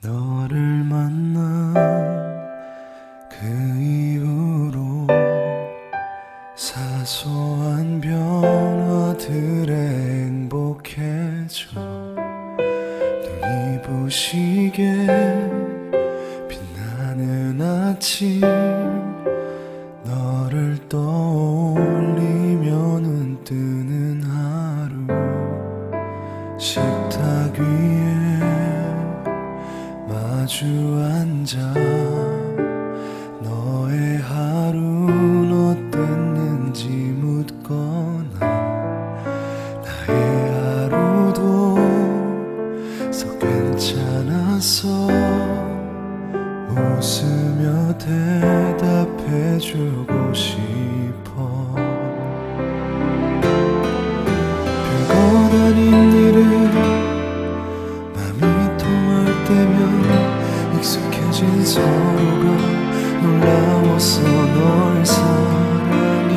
너를 만난 그 이후로 사소한 변화들에 행복해져 눈이 부시게 빛나는 아침 마주 앉아 너의 하루는 어땠는지 묻거나 나의 하루도 썩 괜찮았어 웃으며 대답해주고 싶어. 별것 아닌 일을 서로가 놀라워서 널 사랑해.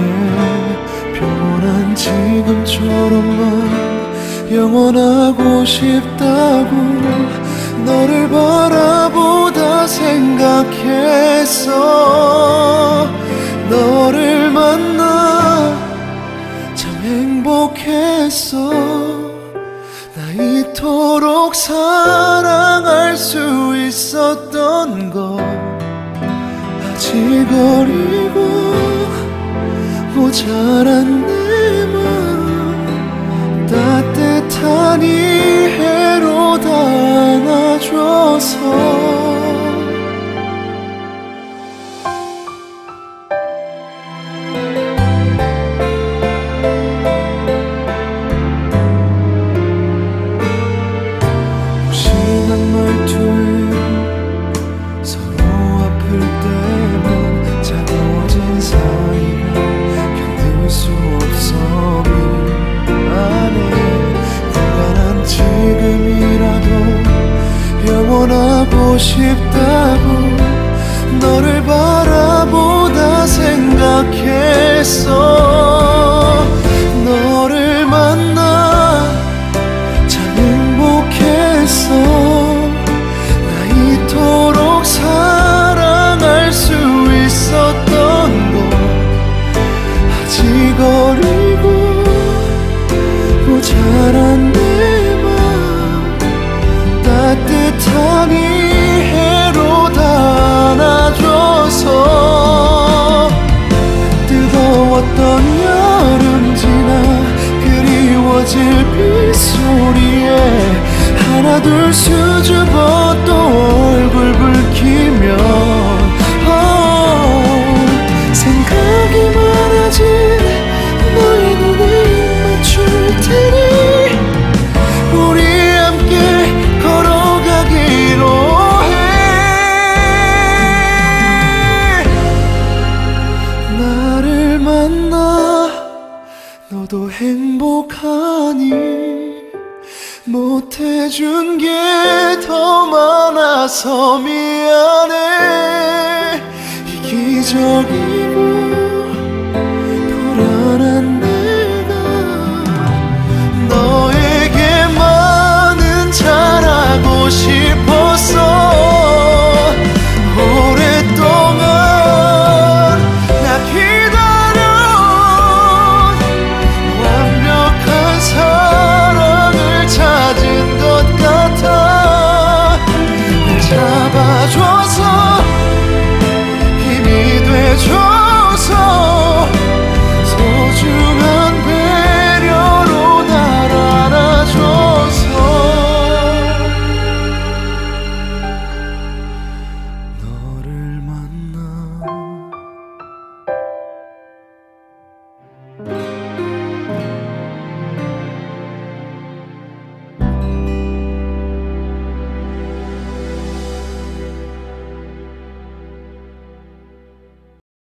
평온한 지금처럼만 영원하고 싶다고 너를 바라보다 생각했어. 너를 만나 참 행복했어. 나 이토록 사랑할 수 어리고 모자란 내맘 따뜻한 이 해로 담아줘서 싶다고 너를 바라보다 생각했어. 너를 만나 참 행복했어. 나 이토록 사랑할 수 있었던 거 아직 어리고 모자란 내맘 따뜻한 이 하나 둘 수줍어 또 얼굴 붉히면 어, 생각이 많아진 너의 눈에 입 맞출 테니 우리 함께 걸어가기로 해. 나를 만나 너도 행복하니 못해준 게 더 많아서 미안해. 이기적이고 불안한 내가 너에게만은 잘하고 싶었어